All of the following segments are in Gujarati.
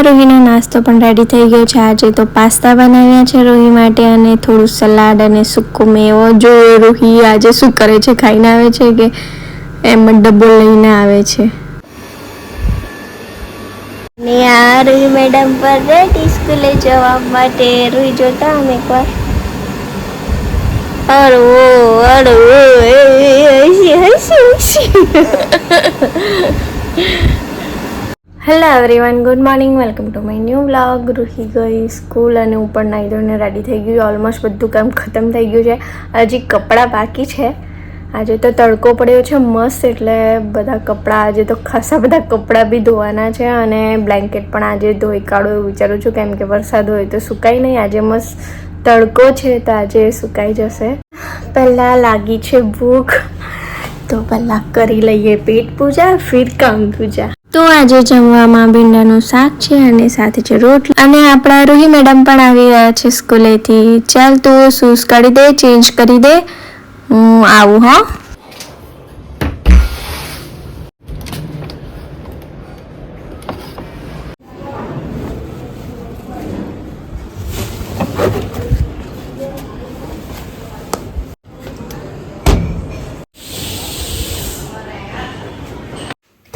રોહીનો નાસ્તો પણ રેડી થઈ ગયો છે આજે તો પાસ્તા બનાવ્યા છે રોહી માટે અને થોડું સલાડ અને સૂકો મેવો જો રોહી આજે શું કરે છે ખાઈને આવે છે કે એમ ડબ્બો લઈને આવે છે ને આ રોહી મેડમ પર રેડી સ્કૂલે જવા માટે રોહી જોતા અમે એકવાર અડવો અડવો હસી હસી હસી hello everyone good morning welcome to my new blog Ruhi ગઈ સ્કૂલ અને હું પણ નાહી ધોઈને રેડી થઈ ગયું. ઓલમોસ્ટ બધું કામ ખતમ થઈ ગયું છે. હજી કપડાં બાકી છે. આજે તો તડકો પડ્યો છે, મસ્ત એટલે બધા કપડાં આજે તો ખાસા બધા કપડાં બી ધોવાના છે અને બ્લેન્કેટ પણ આજે ધોઈ કાઢો એવું વિચારું છું. કેમ કે વરસાદ હોય તો સુકાય નહીં. આજે મસ્ત તડકો છે તો આજે સુકાઈ જશે. પહેલાં લાગી છે ભૂખ. તો પહેલાં કરી લઈએ પેટ પૂજા, ફિર કામ પૂજા. તો આજે જમવામાં ભીંડાનું શાક છે અને સાથે છે રોટલી. અને આપણા રોહી મેડમ પણ આવી રહ્યા છે સ્કૂલેથી. ચાલ તું શૂઝ કાઢી દે, ચેન્જ કરી દે. હું આવું, હા.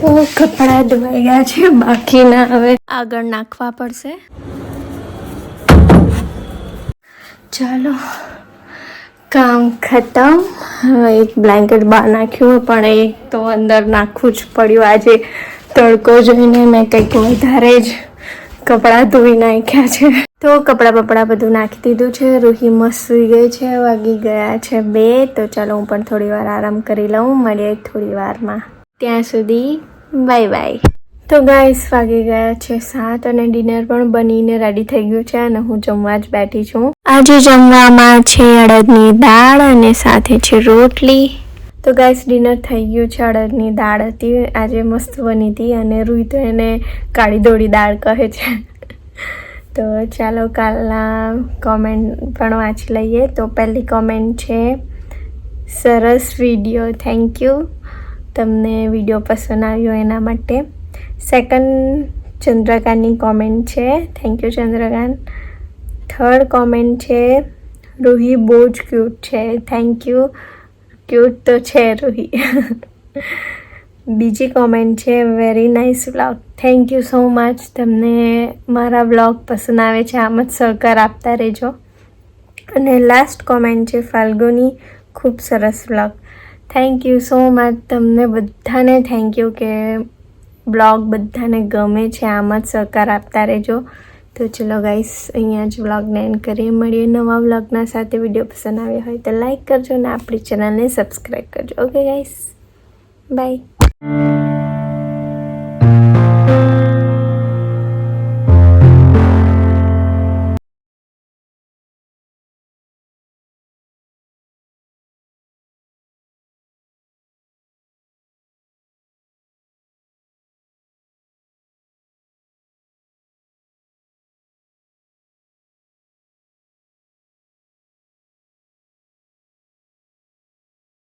તો કપડાં ધોવાઈ ગયા છે બાકીના હવે. આગળ નાખવા પડશે. ચાલો, કામ ખતમ. હવે એક બ્લેન્કેટ બહાર નાખ્યું પણ એક તો અંદર નાખવું જ પડ્યું. આજે તડકો જોઈને મેં કંઈક વધારે જ કપડાં ધોઈ નાખ્યા છે. તો કપડાં બપડા બધું નાખી દીધું છે. રૂહી મસ્ત ગઈ છે, વાગી ગયા છે બે. તો ચાલો, હું પણ થોડી વાર આરામ કરી લઉં. મળીએ થોડી વારમાં. ત્યાં સુધી બાય બાય. તો ગાઈસ વાગી ગયા છે સાત અને ડિનર પણ બનીને રેડી થઈ ગયું છે અને હું જમવા જ બેઠી છું. આજે જમવામાં છે અડદની દાળ અને સાથે છે રોટલી. તો ગાઈસ ડિનર થઈ ગયું છે અડદની દાળ હતી આજે મસ્ત બની હતી અને રૂઈ તો એને કાળી દોડી દાળ કહે છે. તો ચાલો કાલના કોમેન્ટ પણ વાંચી લઈએ. તો પહેલી કોમેન્ટ છે સરસ વીડિયો થેન્ક યુ તમને વીડિયો પસંદ આવ્યો એના માટે. સેકન્ડ ચંદ્રકાંતની કોમેન્ટ છે. Thank you Chandrakant. Third comment છે, રૂહી બહુ જ ક્યુટ છે. થેન્ક યુ ક્યુટ તો છે રૂહી. બીજી કોમેન્ટ છે very nice vlog thank you so much તમને મારા વ્લોગ પસંદ આવે છે, આમ જ સહકાર આપતા રહેજો. અને લાસ્ટ કોમેન્ટ છે, ફાલ્ગુની ખૂબ સરસ vlog thank you so much તમને બધાને થેન્ક યુ કે બ્લોગ બધાને ગમે છે, આમ જ સહકાર આપતા રહેજો. તો ચલો ગાઈસ અહીંયા જ વ્લોગને એન્ડ કરીએ. મળીએ નવા વ્લોગના સાથે. વીડિયો પસંદ આવ્યો હોય તો લાઈક કરજો અને આપણી ચેનલને સબસ્ક્રાઈબ કરજો. Okay guys by